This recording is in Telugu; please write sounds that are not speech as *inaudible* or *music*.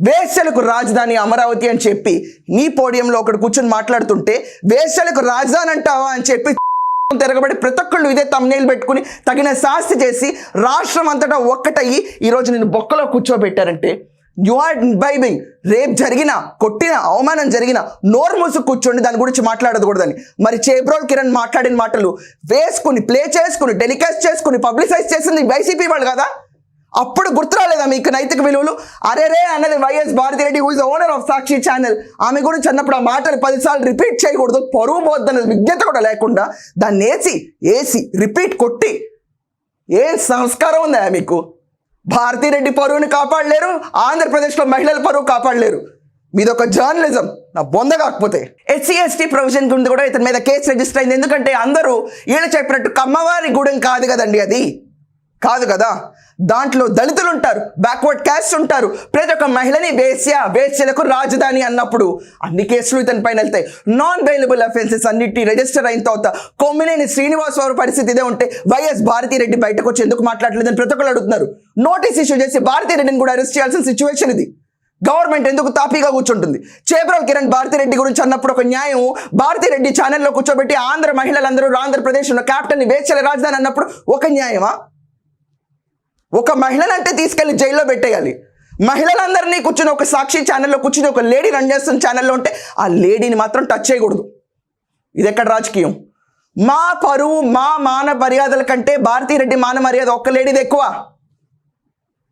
వేసలకు రాజధాని అమరావతి అని చెప్పి నీ పోడియంలో ఒకడు కూర్చొని మాట్లాడుతుంటే వేసలకు రాజధాని అంటావా అని చెప్పి *laughs* తిరగబడి ప్రతి ఒక్కళ్ళు ఇదే తమ్నేలు పెట్టుకుని తగిన శాస్తి చేసి రాష్ట్రం అంతటా ఒక్కటయ్యి ఈరోజు నేను బొక్కలో కూర్చోబెట్టారంటే యు ఆర్ బైబింగ్ రేపు జరిగిన కొట్టిన అవమానం జరిగిన నోరు మూసుకు కూర్చోండి దాని గురించి మాట్లాడకూడదని. మరి చేబ్రోల్ కిరణ్ మాట్లాడిన మాటలు వేసుకుని ప్లే చేసుకుని టెలికాస్ట్ చేసుకుని పబ్లిసైజ్ చేసింది వైసీపీ వాళ్ళు కదా? అప్పుడు గుర్తురాలేదా మీకు నైతిక విలువలు? అరేరే అన్నది YS Bharathi Reddy who is owner of Sakshi channel ఆమె గురించి అన్నప్పుడు ఆ మాటలు పదిసార్లు రిపీట్ చేయకూడదు. పరువు పోద్దనే విజ్ఞత కూడా లేకుండా దాన్ని ఏసి ఏసి రిపీట్ కొట్టి. ఏం సంస్కారం ఉందా మీకు? భారతిరెడ్డి పరువుని కాపాడలేరు ఆంధ్రప్రదేశ్లో మహిళల పరువు కాపాడలేరు. మీది ఒక జర్నలిజం నా బొంద కాకపోతే. ఎస్సీ ఎస్టీ ప్రొవిజన్ గురించి కూడా ఇతని మీద కేసు రిజిస్టర్ అయింది. ఎందుకంటే అందరూ వీళ్ళు చెప్పినట్టు కమ్మవారి గూడెం కాదు కదండి అది. కాదు కదా? దాంట్లో దళితులు ఉంటారు బ్యాక్వర్డ్ క్యాస్ట్ ఉంటారు. ప్రతి ఒక్క మహిళని వేశ్య వేశ్యలకు రాజధాని అన్నప్పుడు అన్ని కేసులు ఇతని పైన వెళ్తాయి. నాన్ బెయిలబుల్ అఫెన్సెస్ అన్నిటి రిజిస్టర్ అయిన తర్వాత కొమ్మినేని శ్రీనివాస్ వారి పరిస్థితి ఇదే ఉంటే వైఎస్ భారతిరెడ్డి బయటకు వచ్చి ఎందుకు మాట్లాడలేదని ప్రతి ఒక్కరు అడుగుతున్నారు. నోటీస్ ఇష్యూ చేసి భారతిరెడ్డిని కూడా అరెస్ట్ చేయాల్సిన సిచ్యువేషన్ ఇది. గవర్నమెంట్ ఎందుకు తాపీగా కూర్చుంటుంది? చేబ్రోల్ కిరణ్ భారతిరెడ్డి గురించి అన్నప్పుడు ఒక న్యాయం భారతిరెడ్డి ఛానల్లో కూర్చోబెట్టి ఆంధ్ర మహిళలందరూ ఆంధ్రప్రదేశ్లో క్యాపిటల్ని వేచల రాజధాని అన్నప్పుడు ఒక న్యాయమా? ఒక మహిళనంటే తీసుకెళ్ళి జైల్లో పెట్టేయాలి. మహిళలందరినీ కూర్చుని ఒక సాక్షి ఛానల్లో కూర్చుని ఒక లేడీ రన్ చేస్తున్న ఛానల్లో ఉంటే ఆ లేడీని మాత్రం టచ్ చేయకూడదు. ఇది ఎక్కడ రాజకీయం? మా పరువు మా మాన మర్యాదల కంటే భారతీరెడ్డి మాన మర్యాద ఒక్క లేడీది ఎక్కువ.